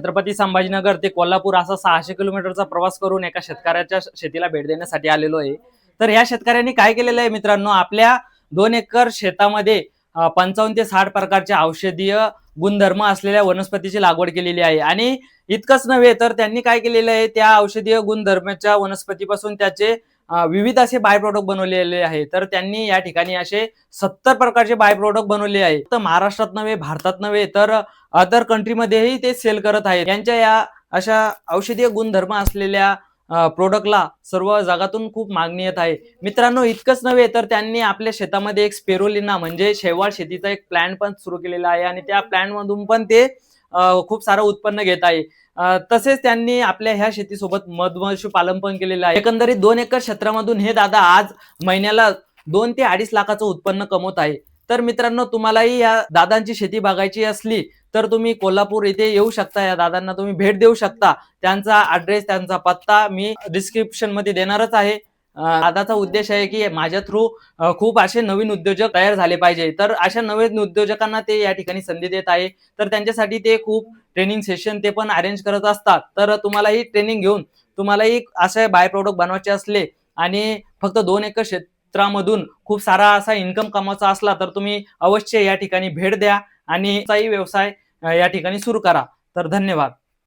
छत्रपती संभाजीनगर ते कोल्हापूर असा सहाशे किलोमीटरचा प्रवास करून एका शेतकऱ्याच्या शेतीला भेट देण्यासाठी आलेलो आहे. तर या शेतकऱ्यांनी काय केलेलं आहे मित्रांनो? आपल्या दोन एकर शेतामध्ये पंचावन्न ते साठ प्रकारचे औषधीय गुणधर्म असलेल्या वनस्पतीची लागवड केलेली आहे. आणि इतकंच नव्हे तर त्यांनी काय केलेलं आहे त्या औषधीय गुणधर्माच्या वनस्पतीपासून त्याचे विविध असे बाय प्रोडक्ट बनवलेले आहे. तर त्यांनी या ठिकाणी असे सत्तर प्रकारचे बाय प्रोडक्ट बनवले आहे. तर महाराष्ट्रात नव्हे भारतात नव्हे तर अदर कंट्रीमध्येही ते सेल करत आहेत. यांच्या या अशा औषधीय गुणधर्म असलेल्या प्रोडक्टला सर्व जगातून खूप मागणी येत आहे. मित्रांनो इतकंच नव्हे तर त्यांनी आपल्या शेतामध्ये एक स्पेरोलिना म्हणजे शेवाळ शेतीचा एक प्लॅन पण सुरू केलेला आहे आणि त्या प्लॅन मधून पण ते खूप सारं उत्पन्न घेत आहे. तसेच त्यांनी आपल्या ह्या शेतीसोबत मधमाशी पालन पण केलेलं आहे. एकंदरीत दोन एकर क्षेत्रामधून हे दादा आज महिन्याला दोन ते अडीच लाखाचं उत्पन्न कमवत आहे. तर मित्रांनो तुम्हालाही या दादांची शेती बघायची असली तर तुम्ही कोल्हापूर इथे येऊ शकता. या दादांना तुम्ही भेट देऊ शकता. त्यांचा ऍड्रेस त्यांचा पत्ता मी डिस्क्रिप्शनमध्ये देणारच आहे. दादाचा उद्देश आहे की माझ्या थ्रू खूप असे नवीन उद्योजक तयार झाले पाहिजे. तर अशा नवीन उद्योजकांना ते या ठिकाणी संधी देत आहे. तर त्यांच्यासाठी ते खूप ट्रेनिंग सेशन ते पण अरेंज करत असतात. तर तुम्हालाही ट्रेनिंग घेऊन तुम्हालाही असे बाय प्रोडक्ट बनवायचे असले आणि फक्त दोन एकर शेत क्षेत्रामधून खूप सारा असा इन्कम कमवायचा असला तर तुम्ही अवश्य या ठिकाणी भेट द्या आणि व्यवसाय या ठिकाणी सुरू करा. तर धन्यवाद.